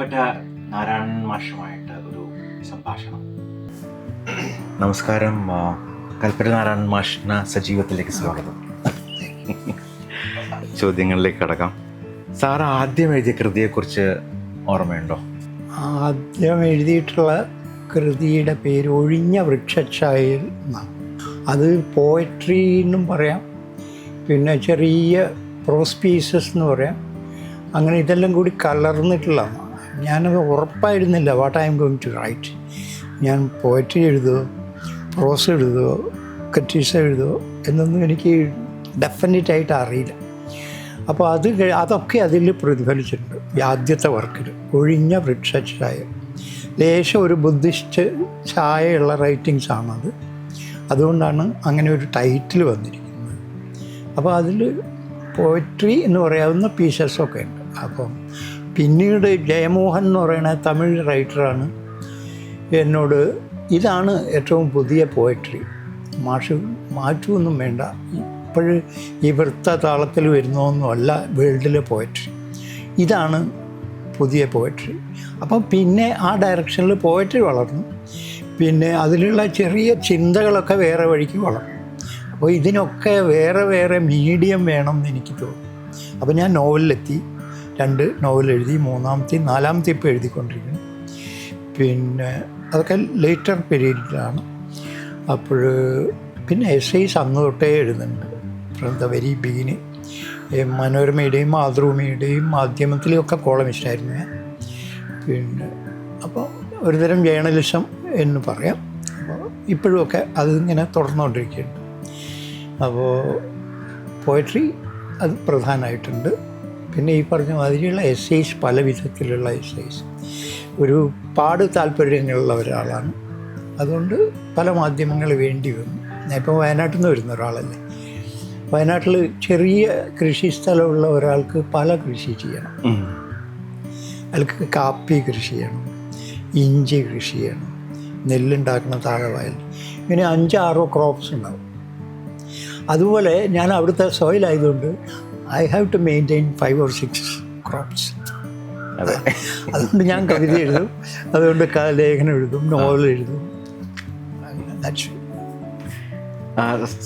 കൽപ്പറ്റ നാരായണൻ മാഷുമായിട്ട് ഒരു സംഭാഷണം. നമസ്കാരം കൽപ്പറ്റ നാരായണൻ മാഷിന് സജീവത്തിലേക്ക് സ്വാഗതം. ചോദ്യങ്ങളിലേക്ക് കടക്കാം. സാർ ആദ്യം എഴുതിയ കൃതിയെക്കുറിച്ച് ഓർമ്മയുണ്ടോ? ആദ്യം എഴുതിയിട്ടുള്ള കൃതിയുടെ പേര് ഒഴിഞ്ഞ വൃക്ഷഛായയിൽ എന്നാണ് അത് പോയട്രി എന്നും പറയാം. പിന്നെ ചെറിയ പ്രോസ് പീസസ് എന്ന് പറയാം. അങ്ങനെ ഇതെല്ലാം കൂടി കലർന്നിട്ടുള്ളതാണ്. ഞാനത് ഉറപ്പായിരുന്നില്ല. What I am going to write ഞാൻ പോയട്രി എഴുതുമോ പ്രോസ് എഴുതുമോ കറ്റീസ എഴുതുമോ എന്നൊന്നും എനിക്ക് ഡെഫിനറ്റായിട്ട് അറിയില്ല. അപ്പോൾ അത് അതൊക്കെ അതിൽ പ്രതിഫലിച്ചിട്ടുണ്ട്. ഈ ആദ്യത്തെ വർക്കിൽ ഒഴിഞ്ഞ വൃക്ഷായ ലേശം ഒരു ബുദ്ധിസ്റ്റ് ഛായയുള്ള റൈറ്റിങ്സ് ആണത്. അതുകൊണ്ടാണ് അങ്ങനെ ഒരു ടൈറ്റിൽ വന്നിരിക്കുന്നത്. അപ്പോൾ അതിൽ പോയട്രി എന്ന് പറയാവുന്ന പീസസൊക്കെ ഉണ്ട്. അപ്പം പിന്നീട് ജയമോഹൻ എന്ന് പറയുന്ന തമിഴ് റൈറ്ററാണ് എന്നോട് ഇതാണ് ഏറ്റവും പുതിയ പോയട്രി മാഷ് മാറ്റുമൊന്നും വേണ്ട. ഇപ്പോഴും ഈ വൃത്ത താളത്തിൽ വരുന്നതൊന്നുമല്ല വേൾഡിലെ പോയട്രി ഇതാണ് പുതിയ പോയട്രി അപ്പം പിന്നെ ആ ഡയറക്ഷനിൽ പോയട്രി വളർന്നു. പിന്നെ അതിലുള്ള ചെറിയ ചിന്തകളൊക്കെ വേറെ വഴിക്ക് വളർന്നു. അപ്പോൾ ഇതിനൊക്കെ വേറെ വേറെ മീഡിയം വേണം എന്ന് എനിക്ക് തോന്നി അപ്പോൾ ഞാൻ നോവലിലെത്തി രണ്ട് നോവൽ എഴുതി മൂന്നാമത്തെ നാലാമത്തെ ഇപ്പോൾ എഴുതിക്കൊണ്ടിരിക്കുന്നു. പിന്നെ അതൊക്കെ ലേറ്റർ പീരീഡിലാണ് അപ്പോൾ പിന്നെ എസ് ഐസ് അന്ന് തൊട്ടേ എഴുതുന്നുണ്ട്. ഫ്രം ദ വെരി ബിഗിനിങ് മനോരമയുടെയും മാതൃഭൂമിയുടെയും മാധ്യമത്തിലെയൊക്കെ കോളമിസ്റ്റായിരുന്നു ഞാൻ. പിന്നെ അപ്പോൾ ഒരുതരം ജേർണലിസം എന്ന് പറയാം. അപ്പോൾ ഇപ്പോഴുമൊക്കെ അതിങ്ങനെ തുടർന്നുകൊണ്ടിരിക്കുന്നുണ്ട് അപ്പോൾ പോയട്രി അത് പ്രധാനമായിട്ടുണ്ട്. പിന്നെ ഈ പറഞ്ഞ മാതിരിയുള്ള എസ്സേസ് പല വിധത്തിലുള്ള എസ്സേസ് ഒരു പാട് താല്പര്യങ്ങളുള്ള ഒരാളാണ്. അതുകൊണ്ട് പല മാധ്യമങ്ങൾ വേണ്ടി വന്നു. ഞാൻ ഇപ്പോൾ വയനാട്ടിൽ നിന്ന് വരുന്ന ഒരാളല്ലേ. വയനാട്ടിൽ ചെറിയ കൃഷി സ്ഥലമുള്ള ഒരാൾക്ക് പല കൃഷി ചെയ്യണം. അയാൾക്ക് കാപ്പി കൃഷി ചെയ്യണം. ഇഞ്ചി കൃഷി ചെയ്യണം. നെല്ലുണ്ടാക്കണം താഴെ വയൽ ഇങ്ങനെ അഞ്ചാറോ ക്രോപ്സ് ഉണ്ടാവും. അതുപോലെ ഞാൻ അവിടുത്തെ സോയിൽ ആയതുകൊണ്ട് I have to maintain five or six crops അതെ. അതുകൊണ്ട് ഞാൻ കവിത എഴുതും. അതുകൊണ്ട് ലേഖനം എഴുതും നോവൽ എഴുതും.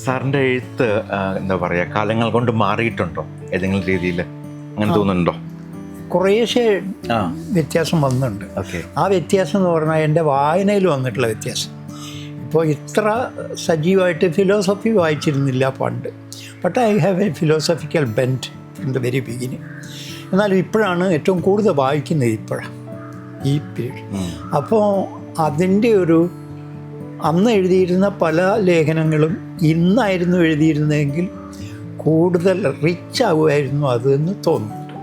സാറിന്റെ എഴുത്ത് എന്താ പറയുക കാലങ്ങൾ കൊണ്ട് മാറിയിട്ടുണ്ടോ? ഏതെങ്കിലും രീതിയിൽ അങ്ങനെ തോന്നുന്നുണ്ടോ? കുറേശ്ശെ വ്യത്യാസം വന്നിട്ടുണ്ട്. ആ വ്യത്യാസം എന്ന് പറഞ്ഞാൽ എന്റെ വായനയിൽ വന്നിട്ടുള്ള വ്യത്യാസം. ഇപ്പോൾ ഇത്ര സജീവമായിട്ട് ഫിലോസഫി വായിച്ചിരുന്നില്ല പണ്ട്. But I have a philosophical bent from the very beginning എന്നാലും ഇപ്പോഴാണ് ഏറ്റവും കൂടുതൽ വായിക്കുന്നത് ഇപ്പോഴാണ് ഈ പീരീഡ് അപ്പോൾ അതിന്റെ ഒരു അന്ന് എഴുതിയിരുന്ന പല ലേഖനങ്ങളും ഇന്നായിരുന്നു എഴുതിയിരുന്നതെങ്കിൽ കൂടുതൽ റിച്ച് ആകുമായിരുന്നു അത് എന്ന് തോന്നുന്നുണ്ട്.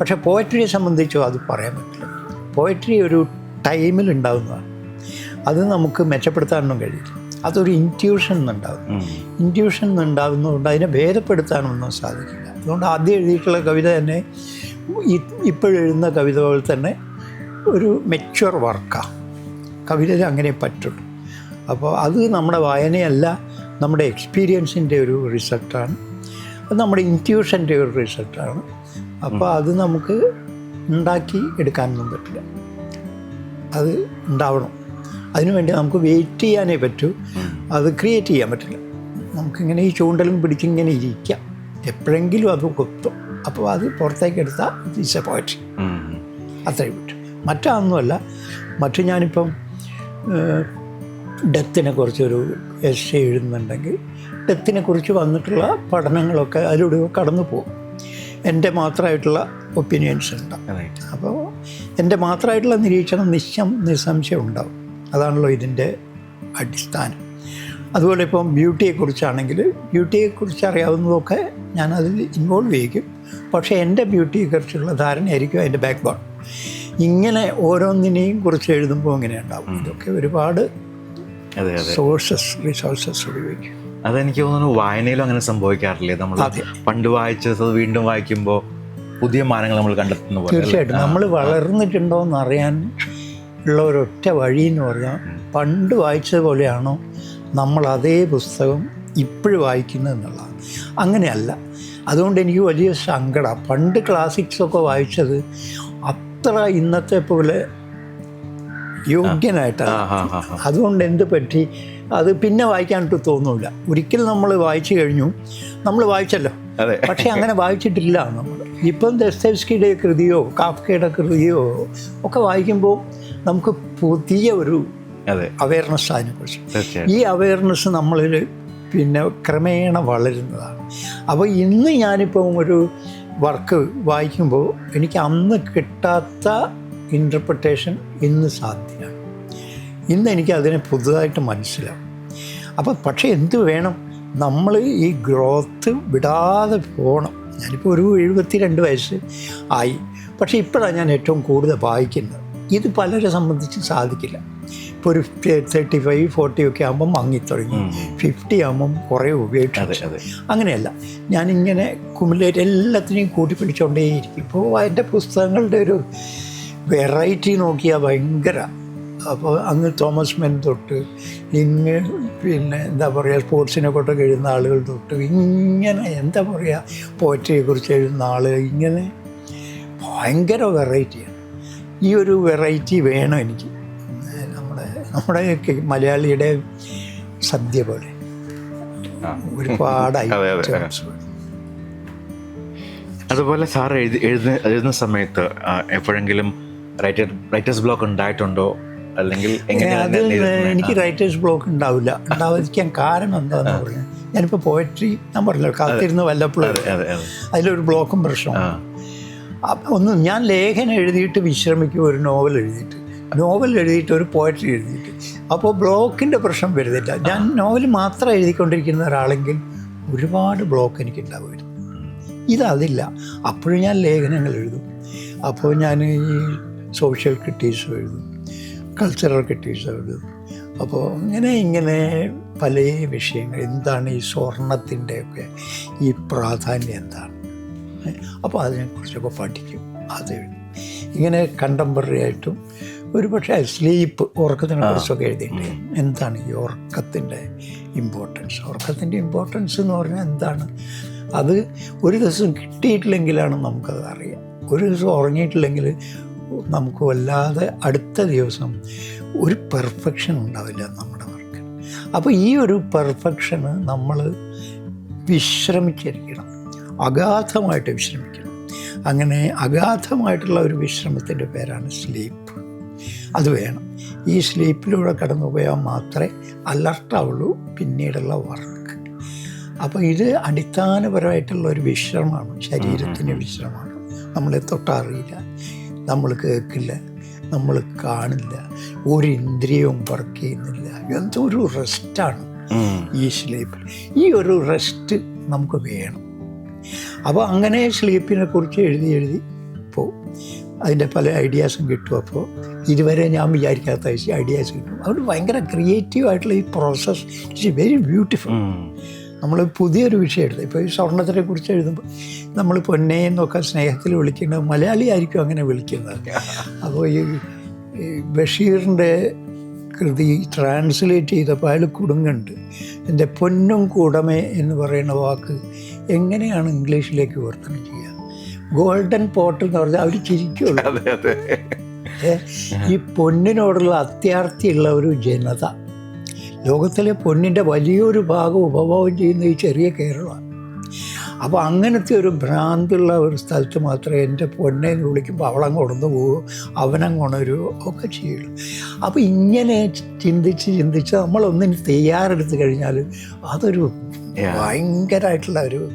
പക്ഷേ പോയട്രിയെ സംബന്ധിച്ചോ അത് പറയാൻ പറ്റില്ല. പോയട്രി ഒരു ടൈമിൽ ഉണ്ടാകുന്നതാണ് അത് നമുക്ക് മെച്ചപ്പെടുത്താനൊന്നും കഴിയില്ല. അതൊരു ഇന്റ്യൂഷൻ ഉണ്ടാകുന്നു ഉം. ഇന്റ്യൂഷൻ ഉണ്ടാകുന്നതുകൊണ്ട് അതിനെ ഭേദപ്പെടുത്താനൊന്നും സാധിക്കില്ല. അതുകൊണ്ട് ആദ്യം എഴുതിയിട്ടുള്ള കവിത തന്നെ ഇപ്പോഴെഴുതുന്ന കവിത പോലെ തന്നെ ഒരു മെച്വർ വർക്കാണ് കവിത അങ്ങനെ പറ്റുള്ളൂ. അപ്പോൾ അത് നമ്മുടെ വായനയല്ല നമ്മുടെ എക്സ്പീരിയൻസിന്റെ ഒരു റിസൾട്ടാണ് അത് നമ്മുടെ ഇന്റ്യൂഷന്റെ ഒരു റിസൾട്ടാണ് അപ്പോൾ അത് നമുക്ക് ഉണ്ടാക്കി എടുക്കാനൊന്നും പറ്റില്ല. അത് ഉണ്ടാവണം. അതിനുവേണ്ടി നമുക്ക് വെയിറ്റ് ചെയ്യാനേ പറ്റൂ. അത് ക്രിയേറ്റ് ചെയ്യാൻ പറ്റില്ല. നമുക്കിങ്ങനെ ഈ ചൂണ്ടലും പിടിച്ചിങ്ങനെ ഇരിക്കാം. എപ്പോഴെങ്കിലും അത് കൊത്തും. അപ്പോൾ അത് പുറത്തേക്ക് എടുത്താൽ ഇറ്റ്സ് എ പോയിട്രി അത്രയും പറ്റും. മറ്റൊന്നുമല്ല മറ്റു ഞാനിപ്പം ഡെത്തിനെ കുറിച്ചൊരു എസ് എഴുതുന്നുണ്ടെങ്കിൽ ഡെത്തിനെ കുറിച്ച് വന്നിട്ടുള്ള പഠനങ്ങളൊക്കെ അതിലൂടെ കടന്നു പോകും. എന്റെ മാത്രമായിട്ടുള്ള ഒപ്പീനിയൻസ് ഉണ്ടാവും. അപ്പോൾ എന്റെ മാത്രമായിട്ടുള്ള നിരീക്ഷണം നിശ്ചം നിസ്സംശയം ഉണ്ടാവും. അതാണല്ലോ ഇതിന്റെ അടിസ്ഥാനം. അതുപോലെ ഇപ്പം ബ്യൂട്ടിയെക്കുറിച്ചാണെങ്കിൽ ബ്യൂട്ടിയെക്കുറിച്ച് അറിയാവുന്നതൊക്കെ ഞാൻ അതിൽ ഇൻവോൾവ് ചെയ്യിക്കും. പക്ഷേ എന്റെ ബ്യൂട്ടിയെക്കുറിച്ചുള്ള ധാരണയായിരിക്കും അതിന്റെ ബാക്ക് ബോൺ ഇങ്ങനെ ഓരോന്നിനെയും കുറിച്ച് എഴുതുമ്പോൾ ഇങ്ങനെ ഉണ്ടാവും. ഇതൊക്കെ ഒരുപാട് സോഴ്സസ് റിസോഴ്സസ് ഉപയോഗിക്കും. അതെനിക്ക് തോന്നുന്നു വായനയിലും അങ്ങനെ സംഭവിക്കാറില്ലേ? നമ്മൾ പണ്ട് വായിച്ചത് വീണ്ടും വായിക്കുമ്പോൾ പുതിയ മാനങ്ങൾ നമ്മൾ കണ്ടെത്തുന്നു തീർച്ചയായിട്ടും. നമ്മൾ വളർന്നിട്ടുണ്ടോ എന്ന് അറിയാൻ ഉള്ള ഒരൊറ്റ വഴി എന്ന് പറഞ്ഞാൽ പണ്ട് വായിച്ചത് പോലെയാണോ നമ്മൾ അതേ പുസ്തകം ഇപ്പോഴും വായിക്കുന്നത് എന്നുള്ളതാണ്. അങ്ങനെയല്ല. അതുകൊണ്ട് എനിക്ക് വലിയ സങ്കടം. പണ്ട് ക്ലാസിക്സൊക്കെ വായിച്ചത് അത്ര ഇന്നത്തെ പോലെ യോഗ്യനായിട്ടാണ് അതുകൊണ്ട് എന്ത് പറ്റി? അത് പിന്നെ വായിക്കാനായിട്ട് തോന്നില്ല ഒരിക്കൽ നമ്മൾ വായിച്ചു കഴിഞ്ഞു. നമ്മൾ വായിച്ചല്ലോ. പക്ഷെ അങ്ങനെ വായിച്ചിട്ടില്ല നമ്മൾ. ഇപ്പം ദസ്തേവ്സ്കിയുടെ കൃതിയോ കാഫ്കയുടെ കൃതിയോ ഒക്കെ വായിക്കുമ്പോൾ നമുക്ക് പുതിയ ഒരു അവയർനെസ് അതിനെക്കുറിച്ച് കുറിച്ച്. ഈ അവയർനെസ് നമ്മളിൽ പിന്നെ ക്രമേണ വളരുന്നതാണ്. അപ്പോൾ ഇന്ന് ഞാനിപ്പം ഒരു വർക്ക് വായിക്കുമ്പോൾ എനിക്ക് അന്ന് കിട്ടാത്ത ഇന്റർപ്രിട്ടേഷൻ ഇന്ന് സാധ്യമാണ്. ഇന്ന് എനിക്ക് അതിനെ പുതുതായിട്ട് മനസ്സിലാവും. അപ്പോൾ പക്ഷേ എന്ത് വേണം? നമ്മൾ ഈ ഗ്രോത്ത് വിടാതെ പോകണം ഞാനിപ്പോൾ ഒരു എഴുപത്തി രണ്ട് വയസ്സ് ആയി. പക്ഷേ ഇപ്പോഴാണ് ഞാൻ ഏറ്റവും കൂടുതൽ വായിക്കുന്നത്. ഇത് പലരെ സംബന്ധിച്ച് സാധിക്കില്ല. ഇപ്പോൾ ഒരു തേർട്ടി ഫൈവ് ഫോർട്ടി ഒക്കെ ആകുമ്പം മങ്ങിത്തുടങ്ങി ഉം. ഫിഫ്റ്റി ആകുമ്പം കുറേ ഉപയോഗിച്ചു. അങ്ങനെയല്ല. ഞാനിങ്ങനെ കുമിലേറ്റ് എല്ലാത്തിനെയും കൂട്ടി പിടിച്ചുകൊണ്ടേയിരിക്കും ഇപ്പോൾ എന്റെ പുസ്തകങ്ങളുടെ ഒരു വെറൈറ്റി നോക്കിയാൽ ഭയങ്കര. അപ്പോൾ അങ്ങ് തോമസ് മെൻ തൊട്ട് ഇങ്ങ് പിന്നെ എന്താ പറയുക സ്പോർട്സിനെ കൊണ്ടൊക്കെ എഴുതുന്ന ആളുകൾ തൊട്ട് ഇങ്ങനെ എന്താ പറയുക പോയട്രിയെക്കുറിച്ച് എഴുതുന്ന ആൾ ഇങ്ങനെ ഭയങ്കര വെറൈറ്റിയാണ് ഈ ഒരു വെറൈറ്റി വേണം എനിക്ക്. നമ്മുടെ നമ്മുടെ മലയാളിയുടെ സദ്യ പോലെ. ഒരുപാട് അതുപോലെ സാർ എഴുതി എഴുതുന്ന എഴുതുന്ന സമയത്ത് എപ്പോഴെങ്കിലും റൈറ്റർ റൈറ്റേഴ്സ് ബ്ലോക്ക് ഉണ്ടായിട്ടുണ്ടോ? അല്ലെങ്കിൽ അത് എനിക്ക് റൈറ്റേഴ്സ് ബ്ലോക്ക് ഉണ്ടാവില്ല. ഉണ്ടാവാതിരിക്കാൻ കാരണം എന്താന്ന് പറഞ്ഞാൽ ഞാനിപ്പോൾ പോയട്രി ഞാൻ പറഞ്ഞല്ലോ കാത്തിരുന്ന് വല്ലപ്പോഴും അതെ അതെ അതെ. അതിലൊരു ബ്ലോക്കും പ്രശ്നവും. ആ. അപ്പം ഒന്ന് ഞാൻ ലേഖനം എഴുതിയിട്ട് വിശ്രമിക്കും ഒരു നോവൽ എഴുതിയിട്ട്. നോവൽ എഴുതിയിട്ട് ഒരു പോയട്രി എഴുതിയിട്ട്. അപ്പോൾ ബ്ലോക്കിന്റെ പ്രശ്നം വരുന്നില്ല. ഞാൻ നോവൽ മാത്രം എഴുതിക്കൊണ്ടിരിക്കുന്ന ഒരാളെങ്കിൽ ഒരുപാട് ബ്ലോക്ക് എനിക്ക് ഉണ്ടാവുമായിരുന്നു ഇതതില്ല അപ്പോഴും ഞാൻ ലേഖനങ്ങൾ എഴുതും. അപ്പോൾ ഞാൻ ഈ സോഷ്യൽ ക്രിറ്റീസും എഴുതും. കൾച്ചറൽ ക്രിറ്റീസും എഴുതും. അപ്പോൾ ഇങ്ങനെ ഇങ്ങനെ പല വിഷയങ്ങൾ. എന്താണ് ഈ സ്വർണത്തിന്റെയൊക്കെ ഈ പ്രാധാന്യം എന്താണ്? അപ്പോൾ അതിനെക്കുറിച്ചൊക്കെ പഠിക്കും. അത് എഴുതും. ഇങ്ങനെ കണ്ടംപററി ആയിട്ടും ഒരു പക്ഷേ സ്ലീപ്പ് ഉറക്കത്തിനെ കുറിച്ചൊക്കെ എഴുതിയിട്ടുണ്ട്. എന്താണ് ഈ ഉറക്കത്തിന്റെ ഇമ്പോർട്ടൻസ് ഉറക്കത്തിന്റെ ഇമ്പോർട്ടൻസ് എന്ന് പറഞ്ഞാൽ എന്താണ്? അത് ഒരു ദിവസം കിട്ടിയിട്ടില്ലെങ്കിലാണ് നമുക്കത് അറിയാം. ഒരു ദിവസം ഉറങ്ങിയിട്ടില്ലെങ്കിൽ നമുക്ക് വല്ലാതെ അടുത്ത ദിവസം ഒരു പെർഫെക്ഷൻ ഉണ്ടാവില്ല നമ്മുടെ വർക്ക് അപ്പോൾ ഈ ഒരു പെർഫെക്ഷന് നമ്മൾ വിശ്രമിച്ചിരിക്കണം. അഗാധമായിട്ട് വിശ്രമിക്കണം. അങ്ങനെ അഗാധമായിട്ടുള്ള ഒരു വിശ്രമത്തിന്റെ പേരാണ് സ്ലീപ്പ്. അത് വേണം. ഈ സ്ലീപ്പിലൂടെ കടന്നു പോയാൽ മാത്രമേ അലർട്ടാവുള്ളൂ പിന്നീടുള്ള വർക്ക്. അപ്പോൾ ഇത് അടിസ്ഥാനപരമായിട്ടുള്ള ഒരു വിശ്രമമാണ് ശരീരത്തിന്റെ വിശ്രമമാണ്. നമ്മളെ തൊട്ടറിയില്ല നമ്മൾ കേൾക്കില്ല നമ്മൾ കാണില്ല ഒരു ഇന്ദ്രിയവും വർക്ക് ചെയ്യുന്നില്ല. എന്തൊരു റെസ്റ്റാണ് ഈ സ്ലീപ്പിൽ. ഈ ഒരു റെസ്റ്റ് നമുക്ക് വേണം. അപ്പോൾ അങ്ങനെ സ്ലീപ്പിനെ കുറിച്ച് എഴുതി എഴുതി പോവും. അതിന്റെ പല ഐഡിയാസും കിട്ടും അപ്പോൾ ഇതുവരെ ഞാൻ വിചാരിക്കാത്ത ഐഡിയാസ് കിട്ടും. അതുകൊണ്ട് ഭയങ്കര ക്രിയേറ്റീവ് ആയിട്ടുള്ള ഈ പ്രോസസ്സ് ഇറ്റ്സ് വെരി ബ്യൂട്ടിഫുൾ നമ്മൾ പുതിയൊരു വിഷയം എടുത്തു ഇപ്പോൾ ഈ സ്വർണത്തിനെ കുറിച്ച് എഴുതുമ്പോൾ നമ്മൾ പൊന്നെ എന്നൊക്കെ സ്നേഹത്തിൽ വിളിക്കുന്നത് മലയാളി ആയിരിക്കും അങ്ങനെ വിളിക്കുന്നത്. അപ്പോൾ ഈ ബഷീറിന്റെ കൃതി ട്രാൻസ്ലേറ്റ് ചെയ്തപ്പോൾ അയാൾ കുടുങ്ങുണ്ട് എന്റെ പൊന്നും കൂടമേ എന്ന് പറയുന്ന വാക്ക് എങ്ങനെയാണ് ഇംഗ്ലീഷിലേക്ക് വിവർത്തനം ചെയ്യുക? ഗോൾഡൻ പോട്ട് എന്ന് പറഞ്ഞാൽ അവർ ചിരിക്കുള്ളൂ. ഈ പൊന്നിനോടുള്ള അത്യാർത്ഥിയുള്ള ഒരു ജനത. ലോകത്തിലെ പൊന്നിന്റെ വലിയൊരു ഭാഗം ഉപഭോഗം ചെയ്യുന്ന ഈ ചെറിയ കേരളമാണ്. അപ്പോൾ അങ്ങനത്തെ ഒരു ഭ്രാന്തുള്ള ഒരു സ്ഥലത്ത് മാത്രമേ എന്റെ പൊന്നെ എന്ന് വിളിക്കുമ്പോൾ അവളം കൊണ്ടു പോകും അവനം കൊണ്ടുവരുമോ ഒക്കെ ചെയ്യുള്ളൂ. അപ്പോൾ ഇങ്ങനെ ചിന്തിച്ച് ചിന്തിച്ച് നമ്മളൊന്നിന് തയ്യാറെടുത്ത് കഴിഞ്ഞാൽ അതൊരു. ഭയങ്കരമായിട്ടുള്ള ഒരു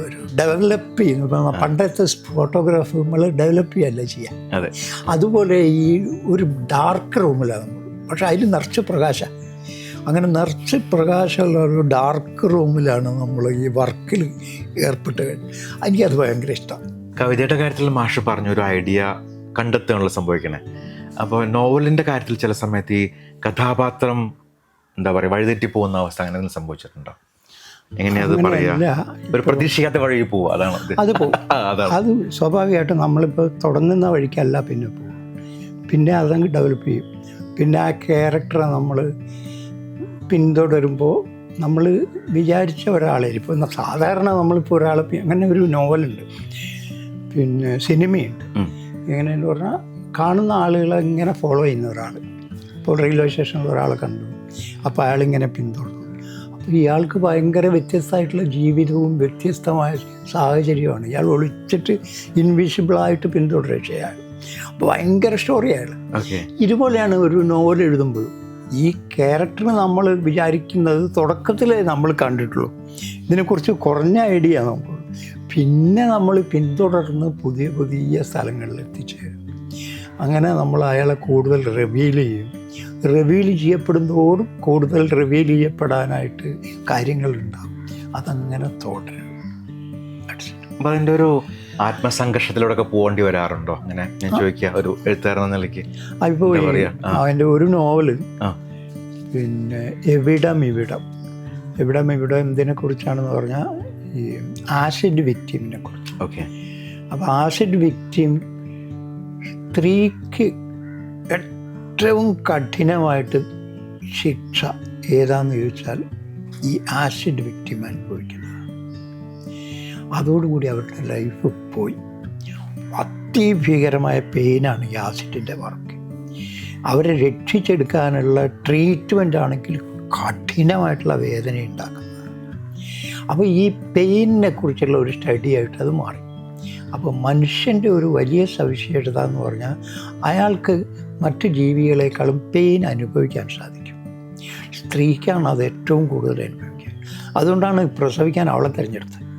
ഒരു ഡെവലപ്പ് ചെയ്യുന്നു ഇപ്പം പണ്ടത്തെ ഫോട്ടോഗ്രാഫ് നമ്മൾ ഡെവലപ്പ് ചെയ്യല്ല ചെയ്യാം? അതെ. അതുപോലെ ഈ ഒരു ഡാർക്ക് റൂമിലാണ് നമ്മൾ പക്ഷെ അതിൽ നിറച്ച് പ്രകാശ. അങ്ങനെ നിറച്ച് പ്രകാശമുള്ള ഒരു ഡാർക്ക് റൂമിലാണ് നമ്മൾ ഈ വർക്കിൽ ഏർപ്പെട്ട് എനിക്കത് ഭയങ്കര ഇഷ്ടമാണ് കവിതയുടെ കാര്യത്തിൽ മാഷ് പറഞ്ഞ ഒരു ഐഡിയ കണ്ടെത്തുകയാണല്ലോ സംഭവിക്കണേ. അപ്പോൾ നോവലിന്റെ കാര്യത്തിൽ ചില സമയത്ത് ഈ കഥാപാത്രം എന്താ പറയുക വഴിതെറ്റി പോകുന്ന അവസ്ഥ അങ്ങനെ സംഭവിച്ചിട്ടുണ്ടോ? എങ്ങനെയാ പറയാ? ഒരു പ്രതീക്ഷിക്കാത്ത വഴി അതാണ് അത് അതാണ്. അത് സ്വാഭാവികമായിട്ടും നമ്മളിപ്പോൾ തുടങ്ങുന്ന വഴിക്കല്ല പിന്നെ പോകും പിന്നെ അതങ്ങ് ഡെവലപ്പ് ചെയ്യും. പിന്നെ ആ ക്യാരക്ടറെ നമ്മൾ പിന്തുടരുമ്പോൾ നമ്മൾ വിചാരിച്ച ഒരാളെ ഇപ്പോൾ സാധാരണ നമ്മളിപ്പോൾ ഒരാളെ അങ്ങനെ ഒരു നോവലുണ്ട് പിന്നെ സിനിമയുണ്ട്. എങ്ങനെയെന്ന് പറഞ്ഞാൽ കാണുന്ന ആളുകളെ ഇങ്ങനെ ഫോളോ ചെയ്യുന്ന ഒരാൾ ഇപ്പോൾ റെയിൽവേ സ്റ്റേഷനിൽ ഒരാളെ കണ്ടു. അപ്പോൾ അയാളിങ്ങനെ പിന്തുടർന്നു. ഇയാൾക്ക് ഭയങ്കര വ്യത്യസ്തമായിട്ടുള്ള ജീവിതവും വ്യത്യസ്തമായ സാഹചര്യമാണ്. ഇയാൾ ഒളിച്ചിട്ട് ഇൻവിസിബിളായിട്ട് പിന്തുടരുക അയാൾ അപ്പോൾ ഭയങ്കര സ്റ്റോറി അയാൾ ഇതുപോലെയാണ് ഒരു നോവൽ എഴുതുമ്പോഴും ഈ ക്യാരക്ടർ നമ്മൾ വിചാരിക്കുന്നത് തുടക്കത്തിലേ നമ്മൾ കണ്ടിട്ടുള്ളൂ. ഇതിനെക്കുറിച്ച് കുറഞ്ഞ ഐഡിയ നമുക്ക് പിന്നെ നമ്മൾ പിന്തുടർന്ന് പുതിയ പുതിയ സ്ഥലങ്ങളിൽ എത്തിച്ചേരും. അങ്ങനെ നമ്മൾ അയാളെ കൂടുതൽ റിവീൽ ചെയ്യും. റിവീൽ ചെയ്യപ്പെടുന്നതോടും കൂടുതൽ റിവീൽ ചെയ്യപ്പെടാനായിട്ട് കാര്യങ്ങളുണ്ടാകും അതങ്ങനെ തുടരും it. ഒരു ആത്മസംഘർഷത്തിലൂടെ ഒക്കെ പോകേണ്ടി വരാറുണ്ടോ? അങ്ങനെ ഞാൻ ചോദിക്കുക ഒരു എഴുത്തുകാരൻ എന്ന നിലയ്ക്ക്? ആ. അവന്റെ ഒരു നോവൽ പിന്നെ എവിടം ഇവിടം. എവിടം ഇവിടം എന്തിനെ കുറിച്ചാണെന്ന് പറഞ്ഞാൽ ഈ ആസിഡ് വിക്റ്റിമിനെ കുറിച്ച്. ഓക്കെ. അപ്പോൾ ആസിഡ് വിക്റ്റിം സ്ത്രീക്ക് ഏറ്റവും കഠിനമായിട്ട് ശിക്ഷ ഏതാന്ന് ചോദിച്ചാൽ ഈ ആസിഡ് വിക്റ്റിം അനുഭവിക്കുന്നത് അതോടുകൂടി അവരുടെ ലൈഫ് പോയി. അതിഭീകരമായ പെയിനാണ് ഈ ആസിഡിന്റെ വർക്ക്. അവരെ രക്ഷിച്ചെടുക്കാനുള്ള ട്രീറ്റ്മെന്റ് ആണെങ്കിൽ കഠിനമായിട്ടുള്ള വേദന ഉണ്ടാക്കുന്നത് അപ്പോൾ ഈ പെയിനിനെ കുറിച്ചുള്ള ഒരു സ്റ്റഡി ആയിട്ട് അത് മാറി. അപ്പോൾ മനുഷ്യന്റെ ഒരു വലിയ സവിശേഷത എന്ന് പറഞ്ഞാൽ അയാൾക്ക് മറ്റ് ജീവികളെക്കാളും പെയിൻ അനുഭവിക്കാൻ സാധിക്കും. സ്ത്രീക്കാണ് അത് ഏറ്റവും കൂടുതൽ അനുഭവിക്കുക. അതുകൊണ്ടാണ് പ്രസവിക്കാൻ അവളെ തിരഞ്ഞെടുത്തത്.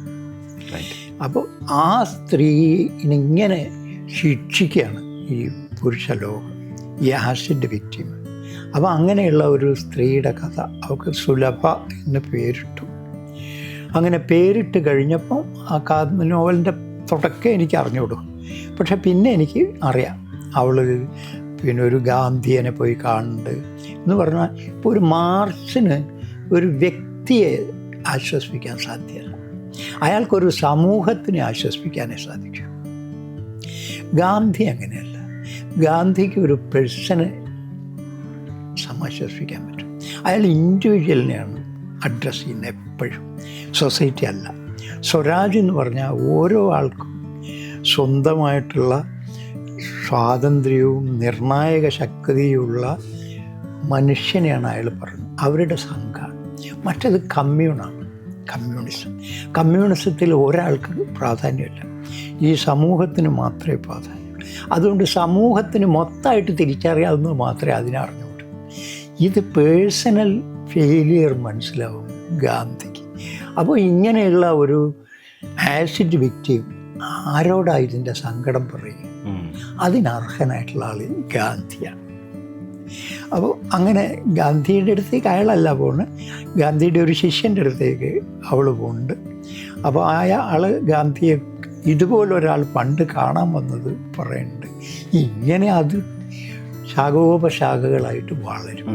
അപ്പോൾ ആ സ്ത്രീനിങ്ങനെ ശിക്ഷിക്കുകയാണ് ഈ പുരുഷ ലോകം. ഈ ആസിഡ് വിക്റ്റിം അപ്പോൾ അങ്ങനെയുള്ള ഒരു സ്ത്രീയുടെ കഥ അവൾക്ക് സുലഭ എന്ന് പേരിട്ടു. അങ്ങനെ പേരിട്ട് കഴിഞ്ഞപ്പോൾ ആ കാ നോവലിന്റെ തുടക്കം എനിക്ക് അറിഞ്ഞുകൊടുക്കും പക്ഷെ പിന്നെ എനിക്ക് അറിയാം. അവൾ പിന്നെ ഒരു ഗാന്ധിയനെ പോയി കാണുന്നുണ്ട് എന്ന് പറഞ്ഞാൽ ഇപ്പോൾ ഒരു മാർക്സിന് ഒരു വ്യക്തിയെ ആശ്വസിപ്പിക്കാൻ സാധ്യമല്ല അയാൾക്കൊരു സമൂഹത്തിനെ ആശ്വസിപ്പിക്കാനേ സാധിക്കൂ. ഗാന്ധി അങ്ങനെയല്ല. ഗാന്ധിക്ക് ഒരു പേഴ്സണെ സമാശ്വസിപ്പിക്കാൻ പറ്റും. അയാൾ ഇൻഡിവിജ്വലിനെയാണ് അഡ്രസ്സ് ചെയ്യുന്നത് എപ്പോഴും. സൊസൈറ്റി അല്ല. സ്വരാജ് എന്ന് പറഞ്ഞാൽ ഓരോ ആൾക്കും സ്വന്തമായിട്ടുള്ള സ്വാതന്ത്ര്യവും നിർണായക ശക്തിയുമുള്ള മനുഷ്യനെയാണ് അയാൾ പറഞ്ഞത്. അവരുടെ സംഘമാണ് മറ്റത് കമ്മ്യൂണാണ്. കമ്മ്യൂണിസം. കമ്മ്യൂണിസത്തിൽ ഒരാൾക്ക് പ്രാധാന്യമില്ല. ഈ സമൂഹത്തിന് മാത്രമേ പ്രാധാന്യമുള്ളൂ. അതുകൊണ്ട് സമൂഹത്തിന് മൊത്തമായിട്ട് തിരിച്ചറിയാവുന്നത് മാത്രമേ അതിനറിഞ്ഞുള്ളൂ ഇത് പേഴ്സണൽ ഫെയിലിയർ മനസ്സിലാവും ഗാന്ധിക്ക്. അപ്പോൾ ഇങ്ങനെയുള്ള ഒരു ആസിഡ് വ്യക്തിയും ആരോടാണ് ഇതിന്റെ സങ്കടം പറയുക? അതിനർഹനായിട്ടുള്ള ആൾ ഗാന്ധിയാണ്. അപ്പോൾ അങ്ങനെ ഗാന്ധിയുടെ അടുത്തേക്ക് അയാളല്ല പോകുന്നത് ഗാന്ധിയുടെ ഒരു ശിഷ്യന്റെ അടുത്തേക്ക് അവൾ പോകുന്നുണ്ട് അപ്പോൾ ആയ ആൾ ഗാന്ധിയെ ഇതുപോലെ ഒരാൾ പണ്ട് കാണാൻ വന്നത് പറയുന്നുണ്ട് ഇങ്ങനെ അത് ശാഖോപശാഖകളായിട്ട് വളരും.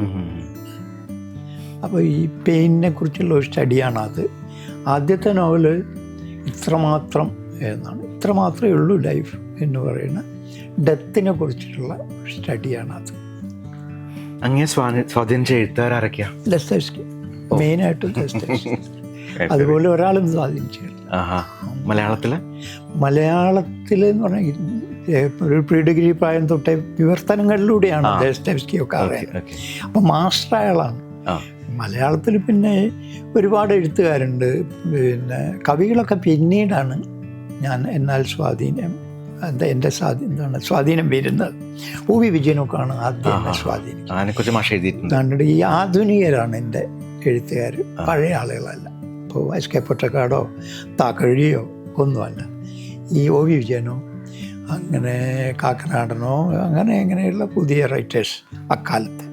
അപ്പോൾ ഈ പെയിനിനെ കുറിച്ചുള്ള ഒരു സ്റ്റഡിയാണ് അത്. ആദ്യത്തെ നോവൽ ഇത്രമാത്രം എന്നാണ്. ഇത്രമാത്രമേ ഉള്ളൂ ലൈഫ് എന്ന് പറയുന്ന ഡെത്തിനെ കുറിച്ചിട്ടുള്ള സ്റ്റഡിയാണ് അത് അങ്ങനെ സ്വാധീ- സ്വാധീനിച്ച എഴുത്തുകാരൊക്കെയാ ഡെസ്റ്റേഴ്സ്കി മെയിനായിട്ട് അതുപോലെ ഒരാളും സ്വാധീനിച്ചു മലയാളത്തിൽ? മലയാളത്തിൽ എന്ന് പറഞ്ഞാൽ ഒരു പ്രീ ഡിഗ്രി പ്രായം തൊട്ടേ വിവർത്തനങ്ങളിലൂടെയാണ് ഡെസ്റ്റേഴ്സ്കി ഒക്കെ അറിയാം ഓക്കെ. അപ്പം മാസ്റ്റർ അയാളാണ് മലയാളത്തിൽ പിന്നെ ഒരുപാട് എഴുത്തുകാരുണ്ട്. പിന്നെ കവികളൊക്കെ പിന്നീടാണ് ഞാൻ എന്നാൽ സ്വാധീനം എന്താ എന്റെ സ്വാധീനം എന്താണ് സ്വാധീനം വരുന്നത്? ഒ വി വിജയനൊക്കെയാണ് ആദ്യം എന്നെ മാഷ എഴുതിയിട്ടുണ്ട്. അതുകൊണ്ട് ഈ ആധുനികരാണ് എന്റെ എഴുത്തുകാർ പഴയ ആളുകളല്ല. ഇപ്പോൾ എസ് കെ പൊറ്റക്കാടോ താക്കഴിയോ ഒന്നുമല്ല. ഈ ഒ വി വിജയനോ അങ്ങനെ കാക്കനാടനോ അങ്ങനെ അങ്ങനെയുള്ള പുതിയ റൈറ്റേഴ്സ് അക്കാലത്ത്.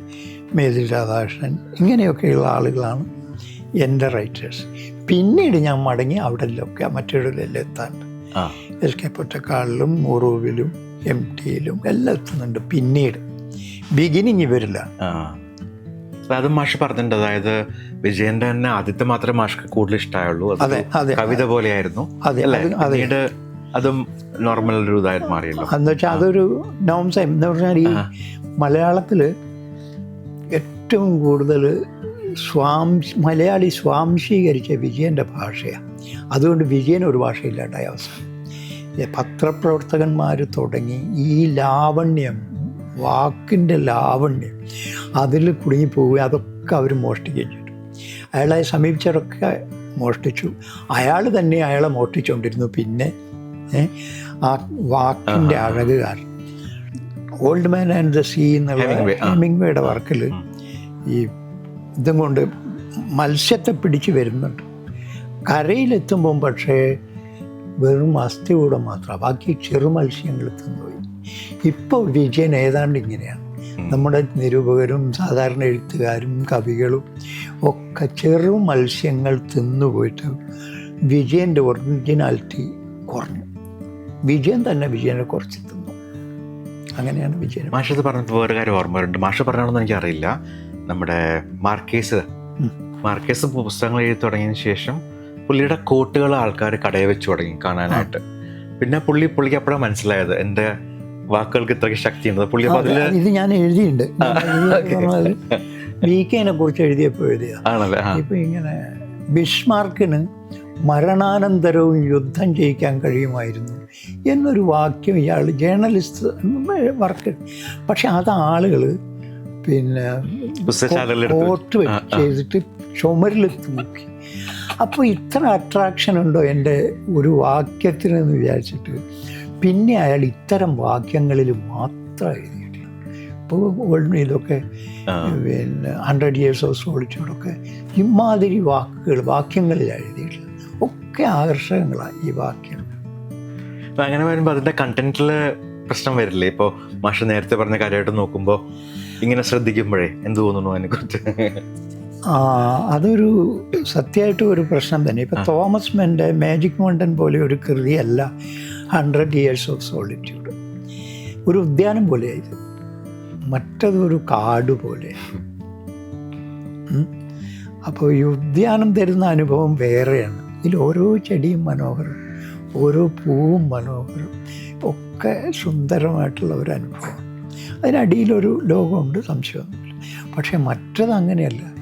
മേതിൽ രാധാകൃഷ്ണൻ ഇങ്ങനെയൊക്കെയുള്ള ആളുകളാണ് എന്റെ റൈറ്റേഴ്സ് പിന്നീട് ഞാൻ മടങ്ങി അവിടെ ആ എസ് കെ പൊറ്റക്കാളിലും മുറൂവിലും എം ടിയിലും എല്ലാം എത്തുന്നുണ്ട്. പിന്നീട് ബിഗിനിങ് ഇവരില്ല അത് മാഷ് പറഞ്ഞിട്ടുണ്ട്. അതായത് വിജയന്റെ തന്നെ ആദ്യത്തെ മാത്രമേ മാഷ്ക്ക് കൂടുതൽ ഇഷ്ടമായുള്ളൂ അതെ അതെ കവിത പോലെയായിരുന്നു. പിന്നീട് അതും നോർമൽ ഒരു ഇതായിട്ട് മാറിയല്ലോ. എന്ന് വെച്ചാൽ അതൊരു നോംസ് എന്ന് പറഞ്ഞാൽ ഈ. മലയാളത്തിൽ ഏറ്റവും കൂടുതൽ സ്വാം മലയാളി സ്വാംശീകരിച്ച വിജയന്റെ ഭാഷയാണ് അതുകൊണ്ട് വിജയൻ ഒരു ഭാഷയില്ലാണ്ടായ അവസ്ഥ പത്രപ്രവർത്തകന്മാർ തുടങ്ങി ഈ ലാവണ്യം വാക്കിന്റെ ലാവണ്യം അതിൽ പോവുക അതൊക്കെ അവർ മോഷ്ടിക്കുകയും ചെയ്തു. അയാളെ സമീപിച്ചവരൊക്കെ മോഷ്ടിച്ചു. അയാൾ തന്നെ അയാളെ മോഷ്ടിച്ചുകൊണ്ടിരുന്നു. പിന്നെ ആ വാക്കിന്റെ അഴകുകാർ old man and the sea എന്നുള്ള. ഹെമിംഗ്വേയുടെ വർക്കിൽ ഈ ഇതും കൊണ്ട് മത്സ്യത്തെ പിടിച്ച് വരുന്നുണ്ട്. കരയിലെത്തുമ്പം പക്ഷേ വെറും അസ്ഥികൂടം മാത്രമാണ് ബാക്കി ചെറു മത്സ്യങ്ങൾ തിന്നുപോയി. ഇപ്പോൾ വിജയൻ ഏതാണ്ട് ഇങ്ങനെയാണ്. നമ്മുടെ നിരൂപകരും സാധാരണ എഴുത്തുകാരും കവികളും ഒക്കെ ചെറു മത്സ്യങ്ങൾ തിന്നുപോയിട്ട് വിജയന്റെ ഒറിജിനാലിറ്റി കുറഞ്ഞു. വിജയൻ തന്നെ വിജയനെ കുറച്ച് തിന്നു. അങ്ങനെയാണ് വിജയൻ. മാഷത് പറഞ്ഞപ്പോൾ വേറെ കാര്യം ഓർമ്മ വരുന്നുണ്ട് മാഷ് പറഞ്ഞാണെന്ന് എനിക്കറിയില്ല. നമ്മുടെ മാർക്കേസ്. മാർക്കേസ് പുസ്തകങ്ങൾ എഴുതി തുടങ്ങിയതിന് ശേഷം പുള്ളിയുടെ കോട്ടുകൾ ആൾക്കാർ കടയിൽ വെച്ച് തുടങ്ങി കാണാനായിട്ട്. പിന്നെ പുള്ളി പുള്ളിക്ക് അപ്പോഴാണ് മനസ്സിലായത് എന്റെ വാക്കുകൾക്ക് ഇത്രയ്ക്ക് ശക്തി ഉണ്ട് പുള്ളി അതിൽ ഇത് ഞാൻ എഴുതിയിട്ടുണ്ട്. വി കെനെ കുറിച്ച് എഴുതിയപ്പോൾ എഴുതിയ ആണല്ലേ? ഇപ്പൊ ഇങ്ങനെ ബിഷ്മാർക്കിന് മരണാനന്തരവും യുദ്ധം ജയിക്കാൻ കഴിയുമായിരുന്നു എന്നൊരു വാക്യം ഇയാൾ ജേണലിസ്റ്റ് വർക്ക്. പക്ഷെ അത് ആളുകൾ പിന്നെ കോട്ട് ചെയ്തിട്ട് ചുമരിൽ തൂക്കി. അപ്പോൾ ഇത്ര അട്രാക്ഷൻ ഉണ്ടോ എന്റെ ഒരു വാക്യത്തിനെന്ന് വിചാരിച്ചിട്ട്? പിന്നെ അയാൾ ഇത്തരം വാക്യങ്ങളിൽ മാത്രം എഴുതിയിട്ടില്ല. ഇപ്പോൾ ഓൾഡ് ഇതൊക്കെ. പിന്നെ ഹൺഡ്രഡ് ഇയേഴ്സ് ഓഫ് സോളിറ്റ്യൂഡൊക്കെ ഇമാതിരി വാക്കുകൾ വാക്യങ്ങളിൽ എഴുതിയിട്ടില്ല. ഒക്കെ ആകർഷകങ്ങളാണ് ഈ വാക്യം. അങ്ങനെ വരുമ്പോൾ അതിന്റെ കണ്ടന്റിൽ പ്രശ്നം വരില്ലേ? ഇപ്പോൾ മാഷ് നേരത്തെ പറഞ്ഞ കാര്യമായിട്ട് നോക്കുമ്പോൾ ഇങ്ങനെ ശ്രദ്ധിക്കുമ്പോഴേ എന്ത് തോന്നുന്നു അതിനെ കുറിച്ച് ആ, അതൊരു സത്യമായിട്ടും ഒരു പ്രശ്നം തന്നെ. ഇപ്പം തോമസ് മെന്റെ മാജിക് മൗണ്ടൻ പോലെ ഒരു കൃതിയല്ല ഹൺഡ്രഡ് ഇയേഴ്സ് ഓഫ് സോളിറ്റ്യൂഡ്. ഒരു ഉദ്യാനം പോലെയായത്. മറ്റതൊരു കാട് പോലെ. അപ്പോൾ ഈ ഉദ്യാനം തരുന്ന അനുഭവം വേറെയാണ്. ഇതിൽ ഓരോ ചെടിയും മനോഹരം ഓരോ പൂവും മനോഹരം ഒക്കെ സുന്ദരമായിട്ടുള്ള ഒരു അനുഭവം. അതിനടിയിലൊരു ലോകമുണ്ട് സംശയമൊന്നുമില്ല. പക്ഷേ മറ്റത് അങ്ങനെയല്ല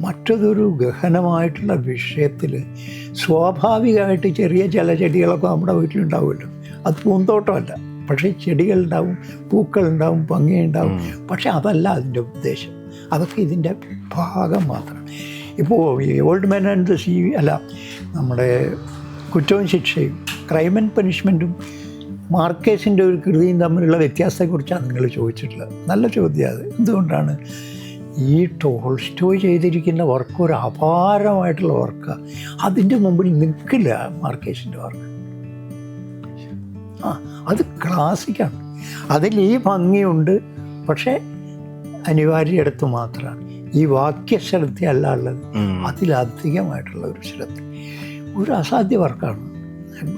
മറ്റതൊരു ഗഹനമായിട്ടുള്ള വിഷയത്തിൽ സ്വാഭാവികമായിട്ട് ചെറിയ ചില ചെടികളൊക്കെ നമ്മുടെ വീട്ടിലുണ്ടാവുമല്ലോ. അത് പൂന്തോട്ടമല്ല. പക്ഷേ ചെടികളുണ്ടാവും പൂക്കളുണ്ടാവും ഭംഗിയുണ്ടാവും പക്ഷേ അതല്ല അതിന്റെ ഉദ്ദേശം. അതൊക്കെ ഇതിന്റെ ഭാഗം മാത്രമാണ് ഇപ്പോൾ ഈ old man and the sea അല്ല നമ്മുടെ കുറ്റവും ശിക്ഷയും ക്രൈം ആൻഡ് പനിഷ്മെന്റും മാർക്കേസിന്റെ ഒരു കൃതിയും തമ്മിലുള്ള വ്യത്യാസത്തെക്കുറിച്ചാണ് നിങ്ങൾ ചോദിച്ചിട്ടുള്ളത്. നല്ല ചോദ്യം അത്. എന്തുകൊണ്ടാണ് ഈ ടോൾസ്റ്റോയ് ചെയ്തിരിക്കുന്ന വർക്ക് ഒരു അപാരമായിട്ടുള്ള വർക്കാണ് അതിന്റെ മുമ്പിൽ നിൽക്കില്ല മാർക്കേഷിന്റെ വർക്ക് ആ അത് ക്ലാസിക്കാണ് അതിൽ ഈ ഭംഗിയുണ്ട് പക്ഷേ അനിവാര്യടുത്ത് മാത്രമാണ്. ഈ വാക്യശ്രദ്ധയല്ല ഉള്ളത്. ഉം. അതിലധികമായിട്ടുള്ള ഒരു ശ്രദ്ധ. ഒരു അസാധ്യ വർക്കാണ്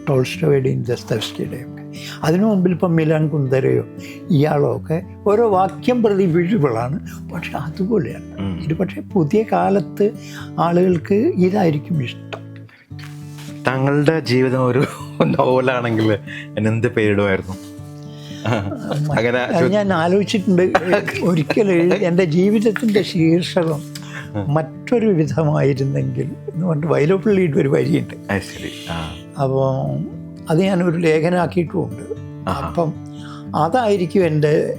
ടോൾസ്റ്റോയുടെയും ദസ്തവസ്റ്റിയുടെയും ഒക്കെ അതിനു മുമ്പിൽ ഇപ്പം മിലാൻ കുന്ദരയോ ഇയാളോ ഒക്കെ ഓരോ വാക്യം പ്രതി വിഴുകളാണ് പക്ഷെ അതുപോലെയാണ്. ഇത് പക്ഷേ പുതിയ കാലത്ത് ആളുകൾക്ക് ഇതായിരിക്കും ഇഷ്ടം. താങ്കളുടെ ജീവിതം ഒരു നോവലാണെങ്കിൽ എന്ത് പേരിടുമായിരുന്നു? അങ്ങനെ ഞാൻ ആലോചിച്ചിട്ടുണ്ട്. ഒരിക്കലും എന്റെ ജീവിതത്തിന്റെ ശീർഷകം മറ്റൊരു വിധമായിരുന്നെങ്കിൽ എന്ന് പറഞ്ഞിട്ട് വൈലോപ്പള്ളിയുടെ ഒരു വരിയുണ്ട്. അപ്പോൾ അത് ഞാനൊരു ലേഖനാക്കിയിട്ടുമുണ്ട്. അപ്പം അതായിരിക്കും എന്റെ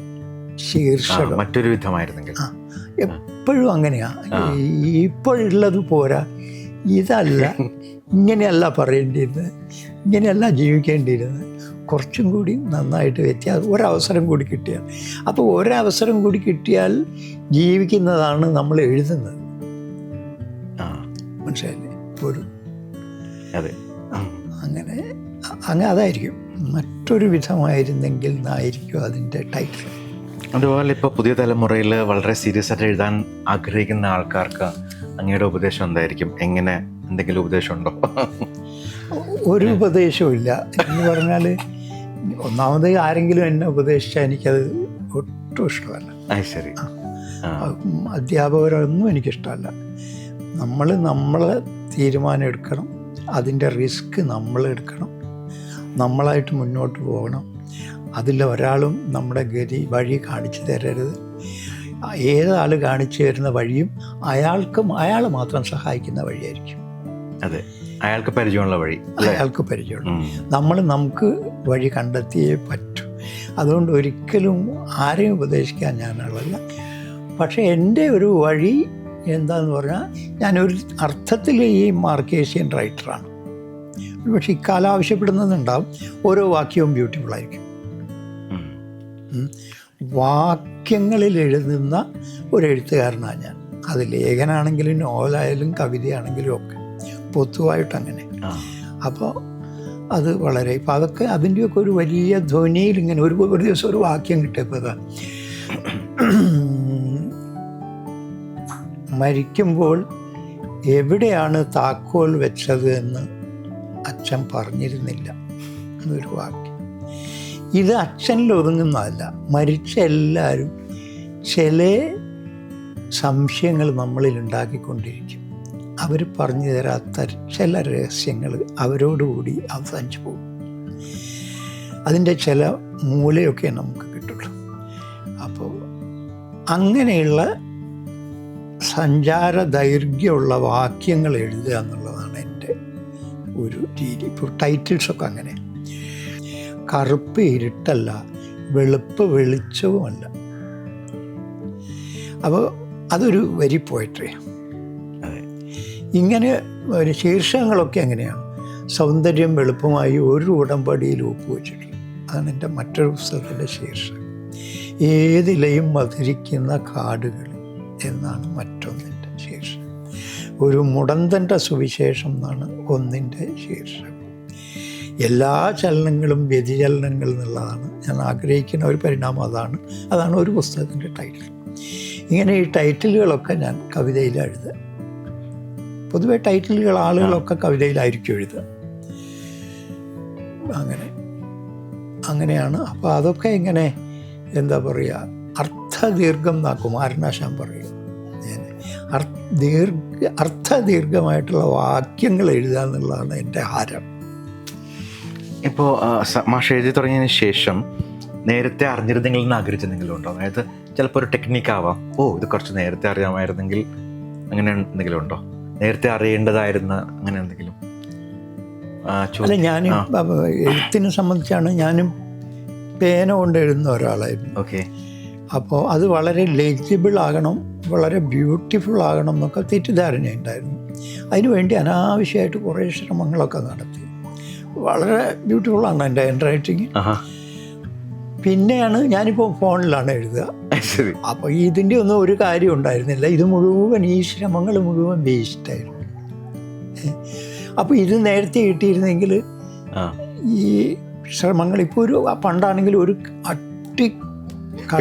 ശീർഷകം. മറ്റൊരു വിധമായിരുന്നെങ്കിൽ. എപ്പോഴും അങ്ങനെയാ. ഇപ്പോഴുള്ളത് പോരാ. ഇതല്ല ഇങ്ങനെയല്ല പറയേണ്ടിയിരുന്നത്. ഇങ്ങനെയല്ല ജീവിക്കേണ്ടിയിരുന്നത്. കുറച്ചും കൂടി നന്നായിട്ട് വ്യത്യാസം ഒരവസരം കൂടി കിട്ടിയാൽ. അപ്പോൾ ഒരവസരം കൂടി കിട്ടിയാൽ ജീവിക്കുന്നതാണ് നമ്മൾ എഴുതുന്നത്. മനസ്സിലായില്ലേ? ഒരു അതെ. അങ്ങനെ അങ്ങനെ അതായിരിക്കും. മറ്റൊരു വിധമായിരുന്നെങ്കിൽ എന്നായിരിക്കും അതിന്റെ ടൈറ്റിൽ അതുപോലെ ഇപ്പോൾ പുതിയ തലമുറയിൽ വളരെ സീരിയസ് ആയിട്ട് എഴുതാൻ ആഗ്രഹിക്കുന്ന ആൾക്കാർക്ക് അങ്ങയുടെ ഉപദേശം എന്തായിരിക്കും? എങ്ങനെ എന്തെങ്കിലും ഉപദേശം ഉണ്ടോ ഒരു ഉപദേശവും ഇല്ല എന്ന് പറഞ്ഞാൽ ഒന്നാമത് ആരെങ്കിലും എന്നെ ഉപദേശിച്ചാൽ എനിക്കത് ഒട്ടും ഇഷ്ടമല്ല. ശരി. അധ്യാപകരൊന്നും എനിക്കിഷ്ടമല്ല. നമ്മൾ നമ്മൾ തീരുമാനം എടുക്കണം. അതിന്റെ റിസ്ക് നമ്മൾ എടുക്കണം നമ്മളായിട്ട് മുന്നോട്ട് പോകണം. അതിൽ ഒരാളും നമ്മുടെ ഗതി വഴി കാണിച്ചു തരരുത്. ഏതാൾ കാണിച്ചു തരുന്ന വഴിയും അയാൾക്കും അയാൾ മാത്രം സഹായിക്കുന്ന വഴിയായിരിക്കും. അതെ. അയാൾക്ക് പരിചയമുള്ള വഴി അയാൾക്ക് പരിചയമുള്ള നമ്മൾ നമുക്ക് വഴി കണ്ടെത്തിയേ പറ്റൂ. അതുകൊണ്ട് ഒരിക്കലും ആരെയും ഉപദേശിക്കാൻ ഞാനുള്ളതല്ല. പക്ഷേ എന്റെ ഒരു വഴി എന്താന്ന് പറഞ്ഞാൽ ഞാനൊരു അർത്ഥത്തിൽ ഈ മാർക്കേഷ്യൻ റൈറ്ററാണ്. പക്ഷേ ഇക്കാലം ആവശ്യപ്പെടുന്നതുണ്ടാവും ഓരോ വാക്യവും ബ്യൂട്ടിഫുൾ ആയിരിക്കും. വാക്യങ്ങളിൽ എഴുതുന്ന ഒരു എഴുത്തുകാരനാണ് ഞാൻ. അത് ലേഖനാണെങ്കിലും നോവലായാലും കവിതയാണെങ്കിലും ഒക്കെ. പൊതുവായിട്ട് അങ്ങനെ അപ്പോൾ അത് വളരെ ഇപ്പം അതൊക്കെ അതിന്റെയൊക്കെ ഒരു വലിയ ധ്വനിയിൽ ഇങ്ങനെ ഒരു ഒരു ദിവസം ഒരു വാക്യം കിട്ടിയപ്പോൾ ഇതാ മരിക്കുമ്പോൾ എവിടെയാണ് താക്കോൽ വെച്ചത് എന്ന് അച്ഛൻ പറഞ്ഞിരുന്നില്ല എന്നൊരു വാക്യം ഇത് അച്ഛനിൽ ഒതുങ്ങുന്നതല്ല. മരിച്ച എല്ലാവരും ചില സംശയങ്ങൾ നമ്മളിൽ ഉണ്ടാക്കിക്കൊണ്ടിരിക്കും. അവർ പറഞ്ഞു തരാത്ത ചില രഹസ്യങ്ങൾ അവരോടുകൂടി അവസാനിച്ചു പോകും. അതിന്റെ ചില മൂലയൊക്കെ നമുക്ക് കിട്ടുള്ളൂ. അപ്പോൾ അങ്ങനെയുള്ള സഞ്ചാര ദൈർഘ്യമുള്ള വാക്യങ്ങൾ എഴുതുക എന്നുള്ളതാണ് ഒരു രീതി ഇപ്പോൾ ടൈറ്റിൽസൊക്കെ അങ്ങനെ. കറുപ്പ് ഇരുട്ടല്ല വെളുപ്പ് വെളിച്ചവുമല്ല. അപ്പോൾ അതൊരു വെരി പോയട്രിയാണ് ഇങ്ങനെ ഒരു ശീർഷകങ്ങളൊക്കെ എങ്ങനെയാണ് സൗന്ദര്യം വെളുപ്പമായി ഒരു ഉടമ്പടിയിൽ ഒപ്പ് ഒപ്പുവെച്ചിട്ടുള്ളൂ അതാണ് എന്റെ മറ്റൊരു പുസ്തകത്തിന്റെ ശീർഷകം. ഏതിലെയും മധുരിക്കുന്ന കാടുകൾ എന്നാണ് ശീർഷകം ഒരു മുടന്തന്റെ സുവിശേഷം എന്നാണ് ഒന്നിന്റെ ശീർഷകം. എല്ലാ ചലനങ്ങളും വ്യതിചലനങ്ങൾ എന്നുള്ളതാണ്. ഞാൻ ആഗ്രഹിക്കുന്ന ഒരു പരിണാമം അതാണ്. അതാണ് ഒരു പുസ്തകത്തിന്റെ ടൈറ്റിൽ ഇങ്ങനെ ഈ ടൈറ്റിലുകളൊക്കെ ഞാൻ കവിതയിൽ എഴുതുക. പൊതുവേ ടൈറ്റിലുകൾ ആളുകളൊക്കെ കവിതയിലായിരിക്കും എഴുതുക. അങ്ങനെ. അങ്ങനെയാണ്. അപ്പോൾ അതൊക്കെ ഇങ്ങനെ എന്താ പറയുക അർത്ഥദീർഘം നാക്കും ആരണാശാൻ പറയും ദീർഘ അർത്ഥദീർഘമായിട്ടുള്ള വാക്യങ്ങൾ എഴുതുക എന്നുള്ളതാണ് എന്റെ ഹാരം ഇപ്പോൾ മാഷ എഴുതി തുടങ്ങിയതിന് ശേഷം നേരത്തെ അറിഞ്ഞിരുന്നെങ്കിൽ എന്ന് ആഗ്രഹിച്ചെന്തെങ്കിലും ഉണ്ടോ? അതായത് ചിലപ്പോൾ ഒരു ടെക്നിക്ക് ആവാം. ഓ ഇത് കുറച്ച് നേരത്തെ അറിയാമായിരുന്നെങ്കിൽ അങ്ങനെ എന്തെങ്കിലും ഉണ്ടോ? നേരത്തെ അറിയേണ്ടതായിരുന്ന അങ്ങനെ എന്തെങ്കിലും? അല്ല ഞാൻ. എഴുത്തിനെ സംബന്ധിച്ചാണ് ഞാനും പേന കൊണ്ട് എഴുതുന്ന ഒരാളായിരുന്നു. ഓക്കെ. അപ്പോൾ അത് വളരെ ലെജിബിൾ ആകണം വളരെ ബ്യൂട്ടിഫുൾ ആകണം എന്നൊക്കെ തെറ്റിദ്ധാരണയുണ്ടായിരുന്നു അതിനുവേണ്ടി അനാവശ്യമായിട്ട് കുറേ ശ്രമങ്ങളൊക്കെ നടത്തി. വളരെ ബ്യൂട്ടിഫുള്ളാണ് എന്റെ ഹാൻഡ് റൈറ്റിങ് പിന്നെയാണ് ഞാനിപ്പോൾ ഫോണിലാണ് എഴുതുക. അപ്പോൾ ഇതിന്റെ ഒന്നും ഒരു കാര്യം ഉണ്ടായിരുന്നില്ല. ഇത് മുഴുവൻ ഈ ശ്രമങ്ങൾ മുഴുവൻ വേസ്റ്റായിരുന്നു അപ്പോൾ ഇത് നേരത്തെ കിട്ടിയിരുന്നെങ്കിൽ ഈ ശ്രമങ്ങൾ ഇപ്പോൾ ഒരു പണ്ടാണെങ്കിൽ ഒരു അട്ടി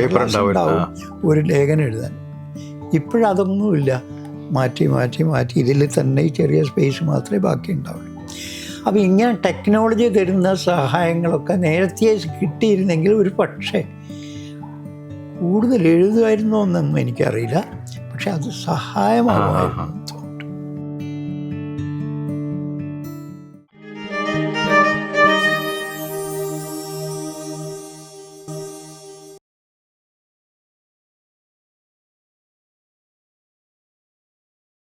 കടലാസ് ഉണ്ടാവുമായിരുന്നു. ഉണ്ടാവും ഒരു ലേഖനം എഴുതാൻ. ഇപ്പോഴതൊന്നുമില്ല. മാറ്റി മാറ്റി മാറ്റി. ഇതിൽ തന്നെ ചെറിയ സ്പേസ് മാത്രമേ ബാക്കി ഉണ്ടാവുള്ളൂ അപ്പോൾ ഇങ്ങനെ ടെക്നോളജി തരുന്ന സഹായങ്ങളൊക്കെ നേരത്തെ കിട്ടിയിരുന്നെങ്കിൽ ഒരു പക്ഷേ കൂടുതൽ എഴുതുമായിരുന്നോ എന്നൊന്നും എനിക്കറിയില്ല. പക്ഷെ അത് സഹായമാകുമായിരുന്നു